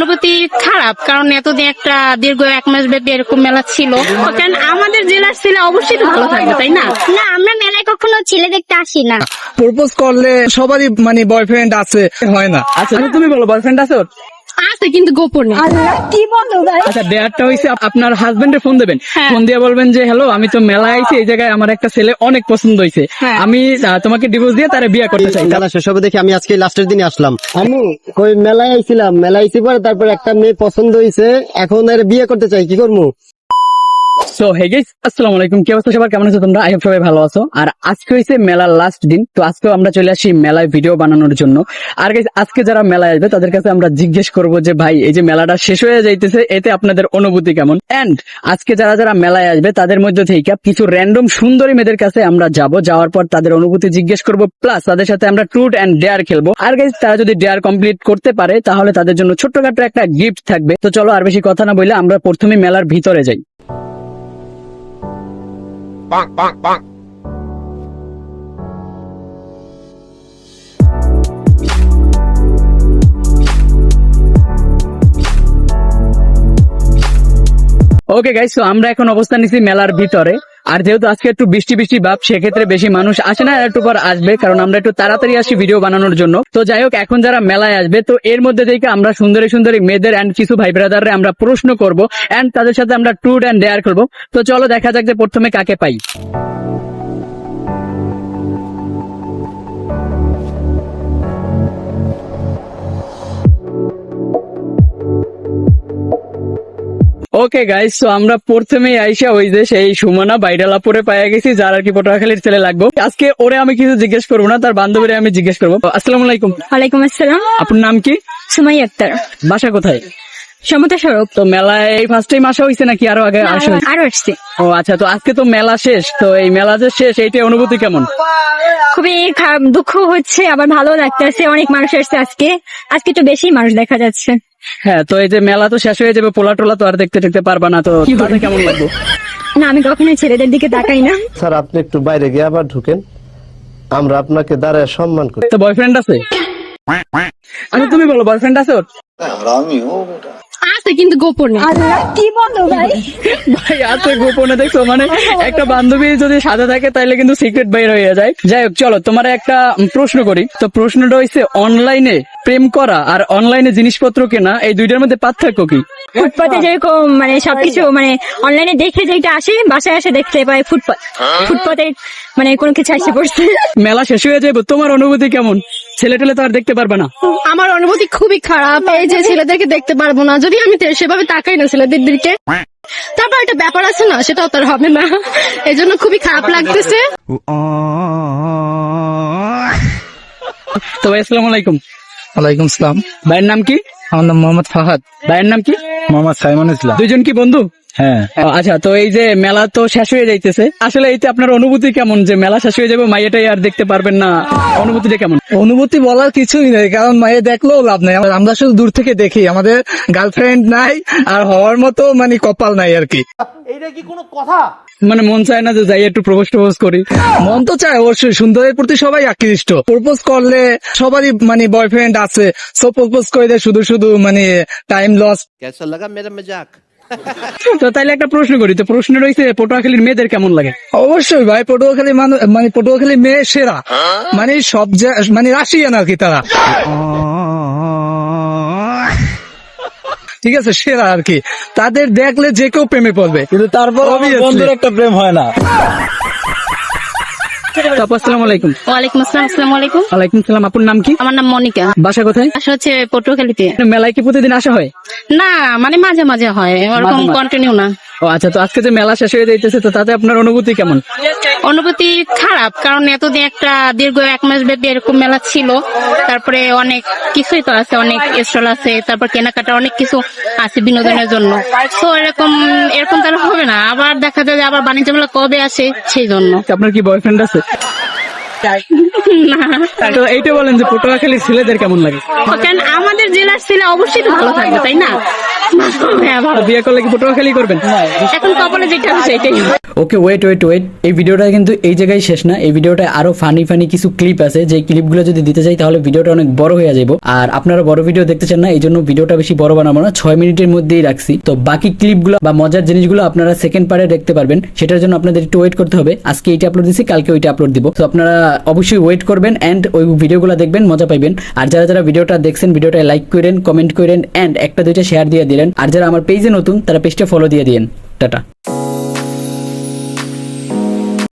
অনুভূতি খারাপ কারণ এতদিন একটা দীর্ঘ এক মাস ব্যাপী এরকম মেলা ছিল। কারণ আমাদের জেলার ছেলে অবশ্যই তো ভালো থাকবে তাই না? না আমরা মেলায় কখনো ছেলে দেখতে আসি না। প্রপোজ করলে সবারই মানে বয়ফ্রেন্ড আছে হয় না। আচ্ছা আচ্ছা, তুমি বলো বয়ফ্রেন্ড আছে ওর? আছে কিন্তু গোপনে কি বলো ভাই? আচ্ছা আপনার হাজবেন্ডে ফোন দেবেন? হ্যাঁ। ফোন দিয়ে বলবেন যে হ্যালো আমি তো মেলা আইছি এই জায়গায় আমার একটা ছেলে অনেক পছন্দ হয়েছে হ্যাঁ। আমি তোমাকে ডিভোর্স দিয়ে তারে বিয়ে করতে চাই। তাহলে শেষ হবে দেখে আমি আজকে লাস্টের দিনে আসলাম। আমি ওই মেলায় আইছিলাম মেলায় আইছি পরে তারপর একটা মেয়ে পছন্দ হয়েছে এখন এর বিয়ে করতে চাই কি করব সো হে গাইস আসসালামু আলাইকুম। কি অবস্থা সবার? কেমন আছো তোমরা? আই হোপ সবাই ভালো আছো। আর আজকে হইছে মেলার লাস্ট দিন। তো আজকেও আমরা চলে আসি মেলায় ভিডিও বানানোর জন্য। আর গাইস আজকে যারা মেলায় আসবে, তাদের কাছে আমরা জিজ্ঞেস করব যে, ভাই, এই যে মেলাটা শেষ হয়ে যাইতেছে, এতে আপনাদের অনুভূতি কেমন? এন্ড আজকে যারা যারা মেলায় আসবে, তাদের মধ্যে থেকে কিছু র্যান্ডম সুন্দরী মেয়েদের কাছে আমরা যাব। যাওয়ার পর তাদের অনুভূতি জিজ্ঞেস করব। প্লাস তাদের সাথে আমরা ট্রুট এন্ড ডেয়ার খেলব। আর গাইস তারা যদি ডেয়ার কমপ্লিট করতে পারে, তাহলে তাদের জন্য ছোট্টখাটো একটা গিফট থাকবে। তো চলো আর বেশি কথা না বলে আমরা প্রথমে মেলার ভিতরে যাই। ওকে গাইস তো আমরা এখন অবস্থান নিছি মেলার ভিতরে। আর যেহেতু আজকে একটু বৃষ্টি বৃষ্টি ভাব, সেক্ষেত্রে বেশি মানুষ আসে না একটু পর আসবে, কারণ আমরা একটু তাড়াতাড়ি আসি ভিডিও বানানোর জন্য। তো যাই হোক, এখন যারা মেলায় আসবে, তো এর মধ্যে থেকে আমরা সুন্দরী সুন্দরী মেয়েদের অ্যান্ড কিছু ভাই ব্রাদাররে আমরা প্রশ্ন করব অ্যান্ড তাদের সাথে আমরা টুর অ্যান্ড ডেয়ার করব। তো চলো দেখা যাক যে প্রথমে কাকে পাই। ওকে গাইস তো আমরা প্রথমেই আইসা ওই যে সেই সুমনা বাইডালাপুরে পাইয়া গেছি যার আর কি পটুয়াখালীর ছেলে লাগবো। আজকে ওরে আমি কিছু জিজ্ঞেস করব না তার বান্ধবীরে আমি জিজ্ঞেস করব। আসসালামু আলাইকুম। ওয়ালাইকুম আসসালাম। আপনার নাম কি? সুমাই আক্তার। বাসা কোথায়? সমতা সড়ক। তো মেলায় ফার্স্ট টাইম আসা হয়েছে নাকি আরও আগে আসা? আরও আসছে। ও আচ্ছা তো আজকে তো মেলা শেষ তো এই মেলা যে শেষ এইটা অনুভূতি কেমন? খুবই খারাপ দুঃখ হচ্ছে আবার ভালো লাগতেছে অনেক মানুষ আসছে আজকে। আজকে একটু বেশি মানুষ দেখা যাচ্ছে। হ্যাঁ তো এই যে মেলা তো শেষ হয়ে যাবে পোলা টোলা তো আর দেখতে দেখতে পারবা না তো কেমন লাগবে? না আমি কখনোই ছেলেদের দিকে তাকাই না। স্যার আপনি একটু বাইরে গিয়ে আবার ঢুকেন। আমরা আপনাকে দাঁড়ায় সম্মান করি। তো বয়ফ্রেন্ড আছে? আচ্ছা তুমি বলো বয়ফ্রেন্ড আছে ওর? আছে কিন্তু গোপনে। কি বলো ভাই? ভাই আছে গোপনে দেখছ? মানে একটা বান্ধবী যদি সাথে থাকে তাহলে কিন্তু সিক্রেট বাইর হয়ে যায়। যাই হোক চলো তোমার একটা প্রশ্ন করি। তো প্রশ্নটা হচ্ছে অনলাইনে প্রেম করা আর অনলাইনে জিনিসপত্র কেনা এই দুইটার মধ্যে পার্থক্য কি? ফুটপাতে যেরকম মানে সবকিছু মানে অনলাইনে দেখে যেটা আসে বাসায় আসে দেখতে পাই ফুটপাত। ফুটপাতে মানে কোনো কিছু আসে পড়ছে মেলা শেষ হয়ে যাবে তোমার অনুভূতি কেমন? ছেলে টেলে তো আর দেখতে পারবে না। আমার অনুভূতি খুবই খারাপ এই যে ছেলেদেরকে দেখতে পারব না। যদি আমি সেভাবে তাকাই না ছেলেদের দিকে তারপর একটা ব্যাপার আছে না সেটাও তার হবে না। এই জন্য খুবই খারাপ লাগতেছে। তো আসসালামু আলাইকুম। ওয়ালাইকুম সালাম। ভাইয়ের নাম কি? আমার নাম মোহাম্মদ ফাহাদ। ভাইয়ের নাম কি? মোহাম্মদ সাইমন ইসলাম। দুইজন কি বন্ধু? হ্যাঁ। আচ্ছা তো এই যে মেলা তো শেষ হয়ে যাইতেছে। আসলে এইতে আপনার অনুভূতি কেমন যে মেলা শেষ হয়ে যাবে মাইয়াটাই আর দেখতে পারবেন না? অনুভূতিটা কেমন? অনুভূতি বলার কিছুই নেই কারণ মাইয়া দেখলেও লাভ নাই। আমরা শুধু দূর থেকে দেখি আমাদের গার্লফ্রেন্ড নাই আর হওয়ার মতো মানে কপাল নাই আর কি। এইটা কি কোনো কথা? মানে মন চায় না যে যাই একটু প্রপোজ প্রপোজ করি। মন তো চায় অবশ্যই সুন্দরের প্রতি সবাই আকৃষ্ট। প্রপোজ করলে সবারই মানে বয়ফ্রেন্ড আছে সো প্রপোজ করে দেয় শুধু শুধু মানে টাইম লস কেসা লাগা মেরা মজাক? তো তাইলে একটা প্রশ্ন করি তো প্রশ্ন রয়েছে পটুয়াখালীর মেয়েদের কেমন লাগে? অবশ্যই ভাই পটুয়াখালী মানুষ মানে পটুয়াখালী মেয়ে সেরা। মানে সব মানে রাশিয়ান আর কি তারা। ঠিক আছে সেরা আর কি। তাদের দেখলে যে কেউ প্রেমে পড়বে। কিন্তু তারপর বন্ধুর একটা প্রেম হয় না। আপু, আসসালামু আলাইকুম। ওয়ালাইকুম আসসালাম আসসালামু আলাইকুম। ওয়ালাইকুম সালাম আপনার নাম কি? আমার নাম মনিকা। বাসা কোথায়? আসা হচ্ছে পটুয়াখালীতে। মেলায় কি প্রতিদিন আসা হয়? না মানে মাঝে মাঝে হয়। ওরকম। কন্টিনিউ না। ও আচ্ছা তো আজকে যে মেলা শেষ হয়ে যাইতেছে তো তাতে আপনার অনুভূতি কেমন? অনুভূতি খারাপ কারণ এতদিন একটা দীর্ঘ এক মাস ব্যাপী এরকম মেলা ছিল। তারপরে অনেক কিছুই তো আছে অনেক স্টল আছে তারপর কেনাকাটা অনেক কিছু আছে বিনোদনের জন্য। তো এরকম এরকম তাহলে হবে না। আবার দেখা যায় যে আবার বাণিজ্য মেলা কবে আসে সেই জন্য। আপনার কি বয়ফ্রেন্ড আছে? তো এইটা বলেন যে পটুয়াখালীর ছেলেদের কেমন লাগে? কারণ আমাদের জেলার ছেলে অবশ্যই তো ভালো থাকবে তাই না? হ্যাঁ ভালো। বিয়ে করলে কি পটুয়াখালী করবেন? এখন কপালে যেটা সেটাই ওকে ওয়েট ওয়েট ওয়েট এই ভিডিওটা কিন্তু এই জায়গায় শেষ না। এই ভিডিওটা আরও ফানি ফানি কিছু ক্লিপ আছে। যে ক্লিপগুলো যদি দিতে চাই তাহলে ভিডিওটা অনেক বড় হয়ে যাবে আর আপনারা বড় ভিডিও দেখতে চান না এই জন্য ভিডিওটা বেশি বড় বানাবো না। ছয় মিনিটের মধ্যেই রাখছি। তো বাকি ক্লিপগুলো বা মজার জিনিসগুলো আপনারা সেকেন্ড পার্টে দেখতে পারবেন। সেটার জন্য আপনাদের একটু ওয়েট করতে হবে। আজকে এইটা আপলোড দিচ্ছি কালকে ওইটা আপলোড দিব। তো আপনারা অবশ্যই ওয়েট করবেন এন্ড ওই ভিডিওগুলো দেখবেন মজা পাইবেন। আর যারা যারা ভিডিওটা দেখছেন ভিডিওটা লাইক করেন কমেন্ট করেন এন্ড একটা দুইটা শেয়ার দিয়ে দিলেন। আর যারা আমার পেজে নতুন তারা পেজটা ফলো দিয়ে দিন টাটা।